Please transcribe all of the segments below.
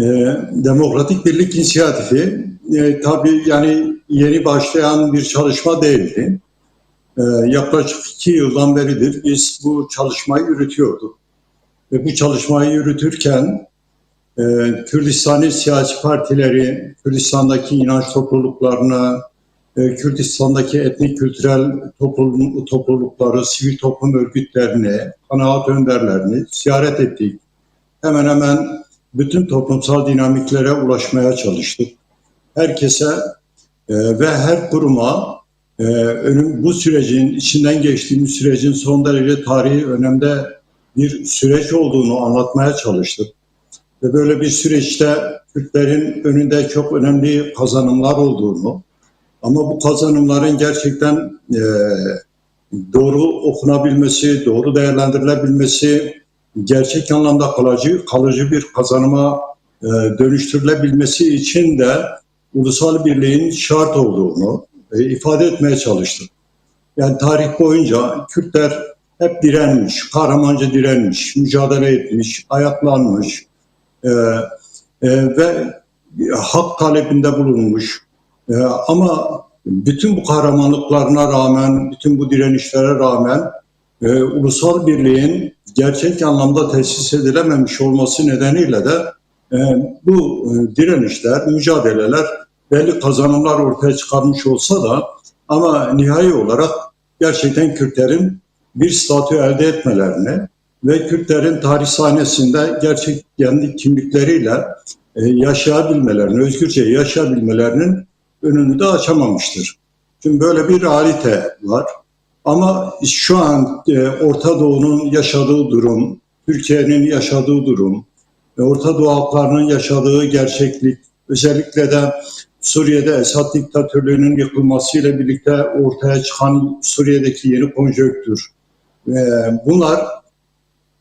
e, Demokratik Birlik İnisiyatifi e, tabii yani yeni başlayan bir çalışma değildi. E, yaklaşık iki yıldan beridir biz bu çalışmayı yürütüyorduk. Ve bu çalışmayı yürütürken e, Kürdistani siyasi partileri, Kürdistan'daki inanç topluluklarını, e, Kürdistan'daki etnik kültürel topluluk, toplulukları, sivil toplum örgütlerini, kanaat önderlerini ziyaret ettik. Hemen hemen bütün toplumsal dinamiklere ulaşmaya çalıştık. Herkese e, ve her kuruma e, önüm bu sürecin içinden geçtiğimiz sürecin son derece tarihi önemde bir süreç olduğunu anlatmaya çalıştık. Ve böyle bir süreçte Kürtlerin önünde çok önemli kazanımlar olduğunu ama bu kazanımların gerçekten e, doğru okunabilmesi, doğru değerlendirilebilmesi, gerçek anlamda kalıcı, kalıcı bir kazanıma e, dönüştürülebilmesi için de ulusal birliğin şart olduğunu e, ifade etmeye çalıştık. Yani tarih boyunca Kürtler hep direnmiş, kahramanca direnmiş, mücadele etmiş, ayaklanmış e, e, ve hak talebinde bulunmuş. E, ama bütün bu kahramanlıklarına rağmen, bütün bu direnişlere rağmen e, ulusal birliğin gerçek anlamda tesis edilememiş olması nedeniyle de e, bu e, direnişler, mücadeleler belli kazanımlar ortaya çıkarmış olsa da ama nihai olarak gerçekten Kürtlerin bir statü elde etmelerini ve Kürtlerin tarih sahnesinde gerçek kendi kimlikleriyle e, yaşayabilmelerini, özgürce yaşayabilmelerinin önünü de açamamıştır. Şimdi böyle bir realite var. Ama şu an e, Orta Doğu'nun yaşadığı durum, Türkiye'nin yaşadığı durum, ve Orta Doğu halklarının yaşadığı gerçeklik, özellikle de Suriye'de Esad diktatörlüğünün yıkılmasıyla birlikte ortaya çıkan Suriye'deki yeni konjonktür. E, bunlar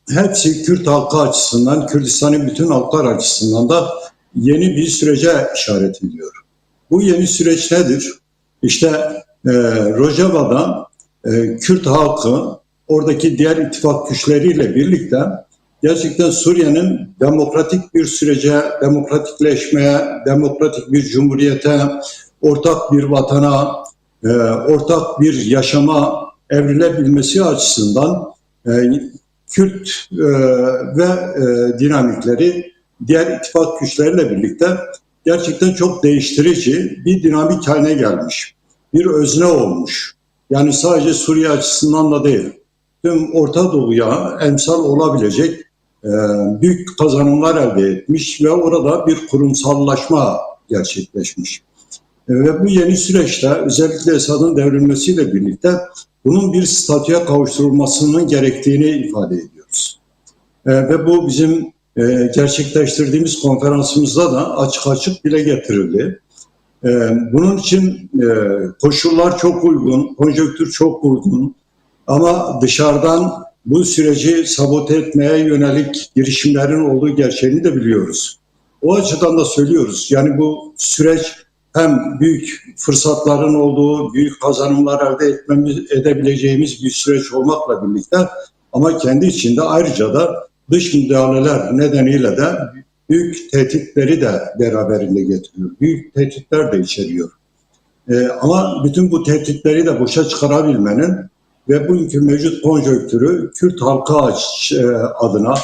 hepsi Kürt halkı açısından, Kürdistan'ın bütün halklar açısından da yeni bir sürece işaret ediyor. Bu yeni süreç nedir? İşte e, Rojava'da e, Kürt halkı oradaki diğer ittifak güçleriyle birlikte gerçekten Suriye'nin demokratik bir sürece, demokratikleşmeye, demokratik bir cumhuriyete, ortak bir vatana, e, ortak bir yaşama evrilebilmesi açısından e, Kürt e, ve e, dinamikleri diğer ittifak güçleriyle birlikte gerçekten çok değiştirici bir dinamik haline gelmiş. Bir özne olmuş. Yani sadece Suriye açısından da değil. Tüm Orta Doğu'ya emsal olabilecek e, büyük kazanımlar elde etmiş ve orada bir kurumsallaşma gerçekleşmiş. E, ve bu yeni süreçte özellikle Esad'ın devrilmesiyle birlikte bunun bir statüye kavuşturulmasının gerektiğini ifade ediyoruz. E, ve bu bizim e, gerçekleştirdiğimiz konferansımızda da açık açık dile getirildi. E, bunun için e, koşullar çok uygun, konjonktür çok uygun ama dışarıdan bu süreci sabote etmeye yönelik girişimlerin olduğu gerçeğini de biliyoruz. O açıdan da söylüyoruz. Yani bu süreç hem büyük fırsatların olduğu, büyük kazanımlar elde etmemiz, edebileceğimiz bir süreç olmakla birlikte ama kendi içinde ayrıca da dış müdahaleler nedeniyle de büyük tehditleri de beraberinde getiriyor. Büyük tehditler de içeriyor. Ee, ama bütün bu tehditleri de boşa çıkarabilmenin ve bugünkü mevcut konjonktürü Kürt halkı e, adına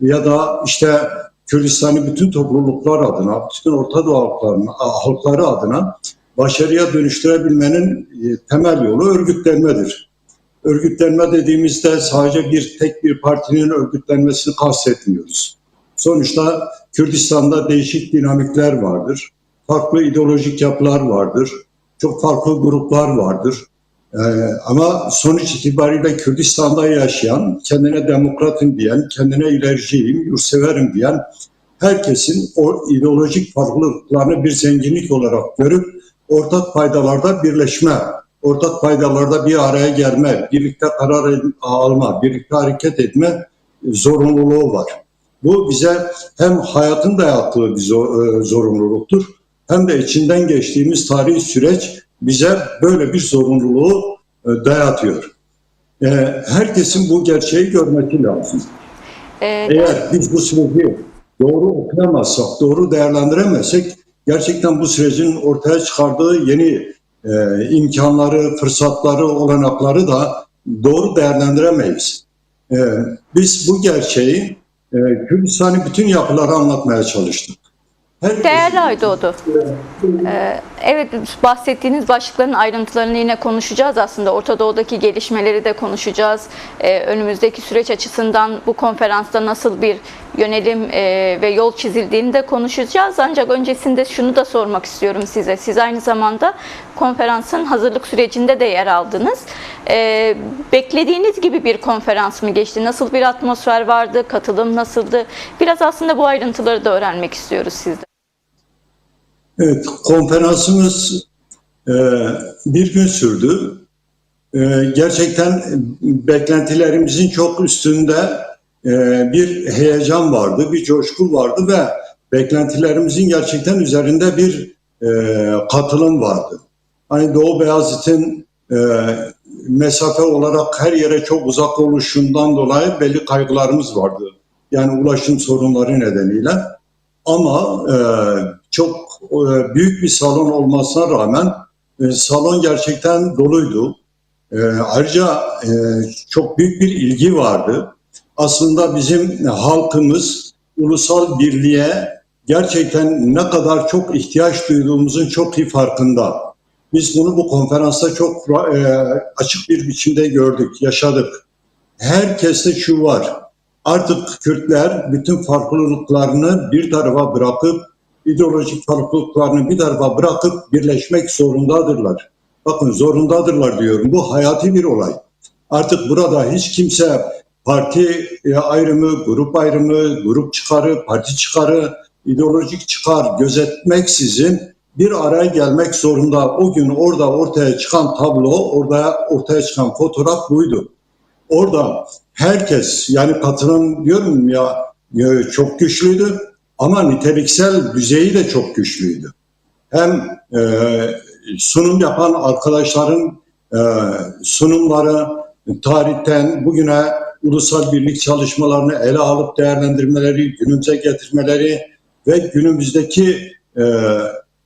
ya da işte Kürdistan'ın bütün topluluklar adına, bütün Orta Doğu halkları adına başarıya dönüştürebilmenin e, temel yolu örgütlenmedir. Örgütlenme dediğimizde sadece bir tek bir partinin örgütlenmesini kastetmiyoruz. Sonuçta Kürdistan'da değişik dinamikler vardır. Farklı ideolojik yapılar vardır. Çok farklı gruplar vardır. Ee, ama sonuç itibariyle Kürdistan'da yaşayan, kendine demokratım diyen, kendine ilericiyim, yurtseverim diyen herkesin o ideolojik farklılıklarını bir zenginlik olarak görüp ortak paydalarda birleşme, ortak paydalarda bir araya gelme, birlikte karar alma, birlikte hareket etme zorunluluğu var. Bu bize hem hayatın dayattığı bir e, zorunluluktur hem de içinden geçtiğimiz tarihi süreç bize böyle bir zorunluluğu e, dayatıyor. E, herkesin bu gerçeği görmesi lazım. Eğer biz bu süreci doğru okuyamazsak, doğru değerlendiremezsek gerçekten bu sürecin ortaya çıkardığı yeni e, imkanları, fırsatları, olanakları da doğru değerlendiremeyiz. E, biz bu gerçeği Kürdistan'ın bütün yapıları anlatmaya çalıştık. Herkes- Değerli Aydoğdu, e, evet bahsettiğiniz başlıkların ayrıntılarını yine konuşacağız aslında. Orta Doğu'daki gelişmeleri de konuşacağız. E, Önümüzdeki süreç açısından bu konferansta nasıl bir yönelim e, ve yol çizildiğini de konuşacağız. Ancak öncesinde şunu da sormak istiyorum size. Siz aynı zamanda konferansın hazırlık sürecinde de yer aldınız. E, Beklediğiniz gibi bir konferans mı geçti? Nasıl bir atmosfer vardı? Katılım nasıldı? Biraz aslında bu ayrıntıları da öğrenmek istiyoruz sizden. Evet, konferansımız e, bir gün sürdü. E, gerçekten beklentilerimizin çok üstünde e, bir heyecan vardı, bir coşku vardı ve beklentilerimizin gerçekten üzerinde bir e, katılım vardı. Hani Doğu Beyazıt'ın e, mesafe olarak her yere çok uzak oluşundan dolayı belli kaygılarımız vardı. Yani ulaşım sorunları nedeniyle. Ama e, çok e, büyük bir salon olmasına rağmen e, salon gerçekten doluydu. E, ayrıca çok büyük bir ilgi vardı. Aslında bizim halkımız ulusal birliğe gerçekten ne kadar çok ihtiyaç duyduğumuzun çok iyi farkında. Biz bunu bu konferansta çok açık bir biçimde gördük, yaşadık. Herkeste şu var. Artık Kürtler bütün farklılıklarını bir tarafa bırakıp, ideolojik farklılıklarını bir tarafa bırakıp birleşmek zorundadırlar. Bakın zorundadırlar diyorum. Bu hayati bir olay. Artık burada hiç kimse parti e, ayrımı, grup ayrımı, grup çıkarı, parti çıkarı, ideolojik çıkar gözetmeksizin bir araya gelmek zorunda. O gün orada ortaya çıkan tablo, orada ortaya çıkan fotoğraf buydu. Orada herkes yani katılım diyorum ya e, çok güçlüydü ama niteliksel düzeyi de çok güçlüydü. Hem e, sunum yapan arkadaşların e, sunumları tarihten bugüne ulusal birlik çalışmalarını ele alıp değerlendirmeleri, günümüze getirmeleri ve günümüzdeki e,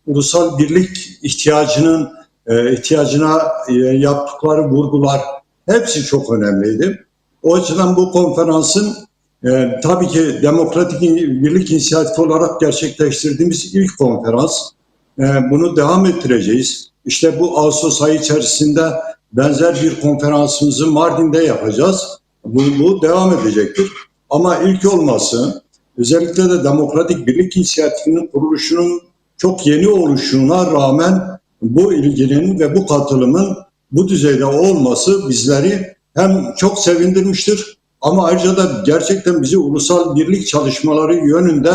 ulusal birlik ihtiyacının e, ihtiyacına e, yaptıkları vurgular hepsi çok önemliydi. O açıdan bu konferansın e, tabii ki demokratik birlik inisiyatifi olarak gerçekleştirdiğimiz ilk konferans. E, bunu devam ettireceğiz. İşte bu Ağustos ayı içerisinde benzer bir konferansımızı Mardin'de yapacağız. Bu, bu devam edecektir. Ama ilk olması özellikle de demokratik birlik inisiyatifinin kuruluşunun çok yeni oluşuna rağmen bu ilginin ve bu katılımın bu düzeyde olması bizleri hem çok sevindirmiştir ama ayrıca da gerçekten bizi ulusal birlik çalışmaları yönünde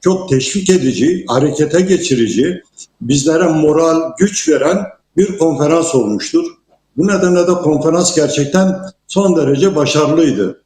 çok teşvik edici, harekete geçirici, bizlere moral, güç veren bir konferans olmuştur. Bu nedenle de konferans gerçekten son derece başarılıydı.